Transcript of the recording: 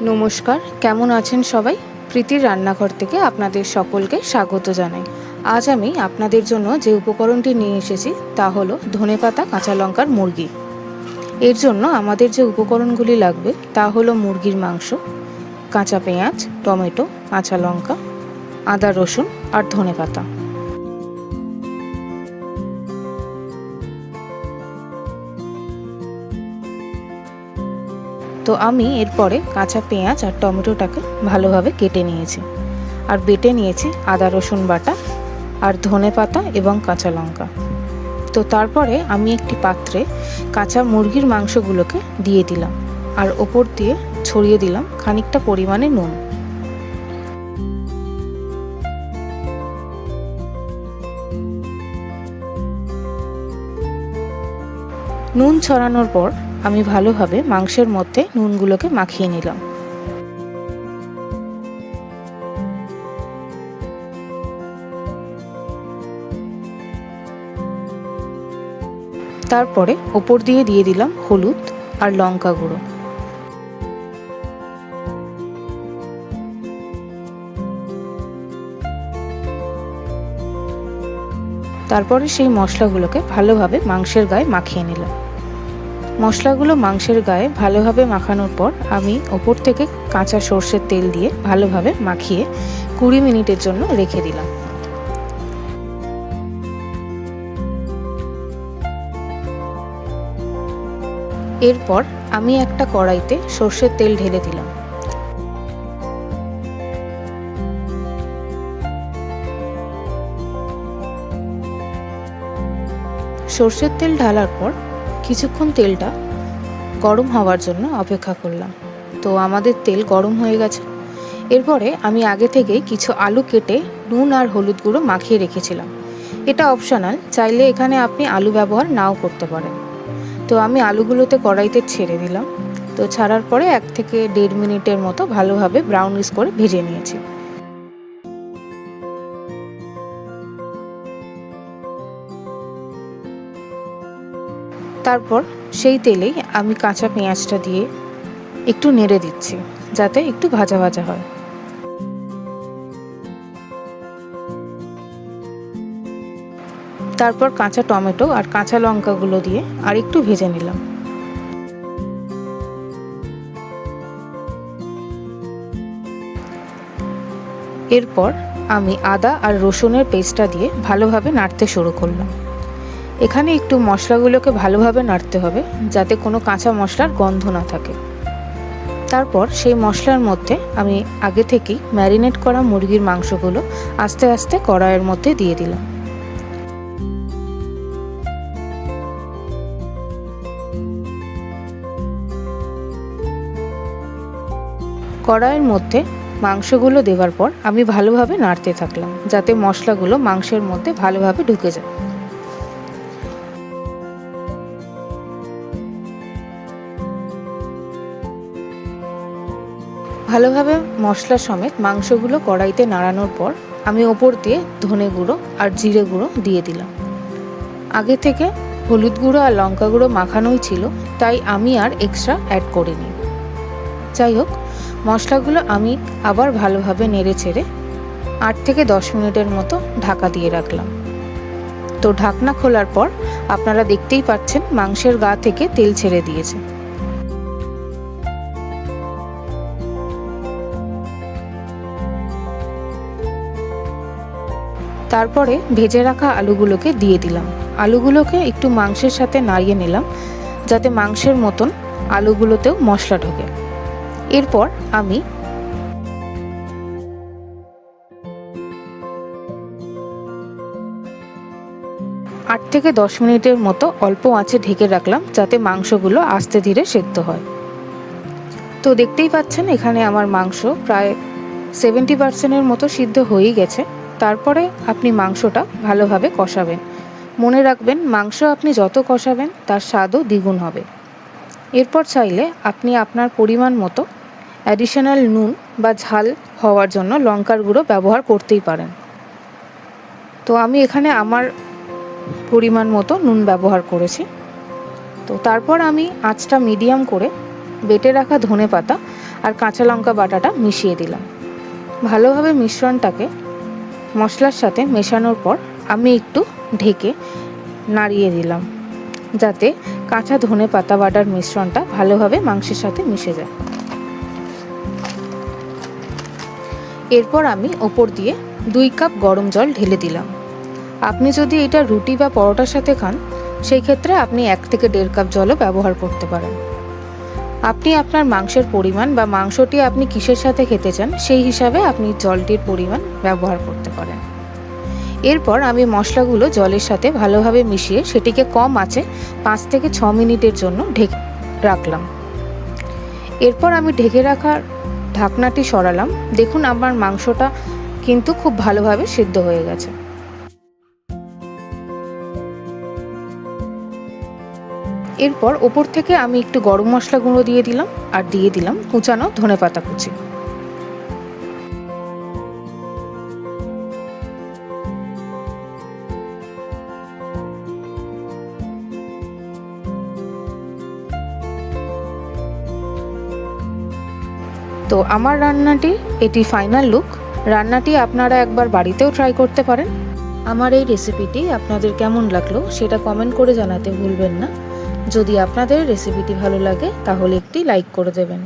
নমস্কার, কেমন আছেন সবাই? প্রীতির রান্নাঘর থেকে আপনাদের সকলকে স্বাগত জানাই। আজ আমি আপনাদের জন্য যে উপকরণটি নিয়ে এসেছি তা হলো ধনেপাতা কাঁচা লঙ্কার মুরগি। এর জন্য আমাদের যে উপকরণগুলি লাগবে তা হলো মুরগির মাংস, কাঁচা পেঁয়াজ, টমেটো, কাঁচা লঙ্কা, আদা রসুন আর ধনেপাতা। তো আমি এরপরে কাঁচা পেঁয়াজ আর টমেটোটাকে ভালোভাবে কেটে নিয়েছি। আর বেটে নিয়েছি আদা, রসুন বাটা আর ধনে পাতা এবং কাঁচা লঙ্কা। তো তারপরে আমি একটি পাত্রে কাঁচা মুরগির মাংসগুলোকে দিয়ে দিলাম আর ওপর দিয়ে ছড়িয়ে দিলাম খানিকটা পরিমাণে নুন। নুন ছড়ানোর পর আমি ভালোভাবে মাংসের মধ্যে নুনগুলোকে মাখিয়ে নিলাম। তারপরে ওপর দিয়ে দিয়ে দিলাম হলুদ আর লঙ্কা গুঁড়ো। তারপরে সেই মশলাগুলোকে ভালোভাবে মাংসের গায়ে মাখিয়ে নিলাম। মশলাগুলো মাংসের গায়ে ভালোভাবে মাখানোর পর আমি ওপর থেকে কাঁচা সর্ষের তেল দিয়ে ভালোভাবে মাখিয়ে কুড়ি মিনিটের জন্য রেখে দিলাম। এরপর আমি একটা কড়াইতে সর্ষের তেল ঢেলে দিলাম। সর্ষের তেল ঢালার পর কিছুক্ষণ তেলটা গরম হওয়ার জন্য অপেক্ষা করলাম। তো আমাদের তেল গরম হয়ে গেছে। এরপরে আমি আগে থেকেই কিছু আলু কেটে নুন আর হলুদ গুঁড়ো মাখিয়ে রেখেছিলাম। এটা অপশনাল, চাইলে এখানে আপনি আলু ব্যবহার নাও করতে পারেন। তো আমি আলুগুলোতে কড়াইতে ছেড়ে দিলাম। তো ছাড়ার পরে এক থেকে দেড় মিনিটের মতো ভালোভাবে ব্রাউনিশ করে ভেজে নিয়েছি। তারপর সেই তেলেই আমি কাঁচা পেঁয়াজটা দিয়ে একটু নেড়ে দিচ্ছি, যাতে একটু ভাজা ভাজা হয়। তারপর কাঁচা টমেটো আর কাঁচা লঙ্কাগুলো দিয়ে আর একটু ভেজে নিলাম। এরপর আমি আদা আর রসুনের পেস্টটা দিয়ে ভালোভাবে নাড়তে শুরু করলাম। এখানে একটু মশলাগুলোকে ভালোভাবে নাড়তে হবে, যাতে কোনো কাঁচা মশলার গন্ধ না থাকে। তারপর সেই মশলার মধ্যে আমি আগে থেকেই ম্যারিনেট করা মুরগির মাংসগুলো আস্তে আস্তে কড়াইয়ের মধ্যে দিয়ে দিলাম। কড়াইয়ের মধ্যে মাংসগুলো দেওয়ার পর আমি ভালোভাবে নাড়তে থাকলাম, যাতে মশলাগুলো মাংসের মধ্যে ভালোভাবে ঢুকে যায়। ভালোভাবে মশলা সমেত মাংসগুলো কড়াইতে নাড়ানোর পর আমি ওপর দিয়ে ধনে গুঁড়ো আর জিরে গুঁড়ো দিয়ে দিলাম। আগে থেকে হলুদ গুঁড়ো আর লঙ্কা গুঁড়ো মাখানোই ছিল, তাই আমি আর এক্সট্রা অ্যাড করিনি। যাই হোক, মশলাগুলো আমি আবার ভালোভাবে নেড়ে ছেড়ে আট থেকে দশ মিনিটের মতো ঢাকা দিয়ে রাখলাম। তো ঢাকনা খোলার পর আপনারা দেখতেই পাচ্ছেন মাংসের গা থেকে তেল ছেড়ে দিয়েছে। তারপরে ভেজে রাখা আলুগুলোকে দিয়ে দিলাম। আলুগুলোকে একটু মাংসের সাথে নাড়িয়ে নিলাম, যাতে মাংসের মতন আলুগুলোতেও মশলা ঢোকে। এরপর আমি আট থেকে দশ মিনিটের মতো অল্প আঁচে ঢেকে রাখলাম, যাতে মাংসগুলো আস্তে ধীরে সেদ্ধ হয়। তো দেখতেই পাচ্ছেন, এখানে আমার মাংস প্রায় সেভেন্টি পার্সেন্টের মতো সিদ্ধ হয়েই গেছে। তারপরে আপনি মাংসটা ভালোভাবে কষাবেন। মনে রাখবেন, মাংস আপনি যত কষাবেন, তার স্বাদও দ্বিগুণ হবে। এরপর চাইলে আপনি আপনার পরিমাণ মতো অ্যাডিশনাল নুন বা ঝাল হওয়ার জন্য লঙ্কার গুঁড়ো ব্যবহার করতেই পারেন। তো আমি এখানে আমার পরিমাণ মতো নুন ব্যবহার করেছি। তো তারপর আমি আঁচটা মিডিয়াম করে বেটে রাখা ধনে পাতা আর কাঁচা লঙ্কা বাটাটা মিশিয়ে দিলাম। ভালোভাবে মিশ্রণটাকে মশলার সাথে মেশানোর পর আমি একটু ঢেকে নাড়িয়ে দিলাম, যাতে কাঁচা ধনে পাতা বাটার মিশ্রণটা ভালোভাবে মাংসের সাথে মিশে যায়। এরপর আমি ওপর দিয়ে দুই কাপ গরম জল ঢেলে দিলাম। আপনি যদি এটা রুটি বা পরোটার সাথে খান, সেই ক্ষেত্রে আপনি এক থেকে দেড় কাপ জলও ব্যবহার করতে পারেন। আপনি আপনার মাংসের পরিমাণ বা মাংসটি আপনি কিসের সাথে খেতে চান, সেই হিসাবে আপনি জলটির পরিমাণ ব্যবহার করতে পারেন। এরপর আমি মশলাগুলো জলের সাথে ভালোভাবে মিশিয়ে সেটিকে কম আছে পাঁচ থেকে ছ মিনিটের জন্য ঢেকে রাখলাম। এরপর আমি ঢেকে রাখার ঢাকনাটি সরালাম। দেখুন, আমার মাংসটা কিন্তু খুব ভালোভাবে সিদ্ধ হয়ে গেছে। এরপর ওপর থেকে আমি একটু গরম মশলা গুঁড়ো দিয়ে দিলাম আর দিয়ে দিলাম কুচানো ধনে পাতা কুচি। তো আমার রান্নাটি এটি ফাইনাল লুক রান্নাটি আপনারা একবার বাড়িতেও ট্রাই করতে পারেন। আমার এই রেসিপিটি আপনাদের কেমন লাগল সেটা কমেন্ট করে জানাতে ভুলবেন না। যদি আপনাদের রেসিপিটি ভালো লাগে তাহলে একটি লাইক করে দেবেন।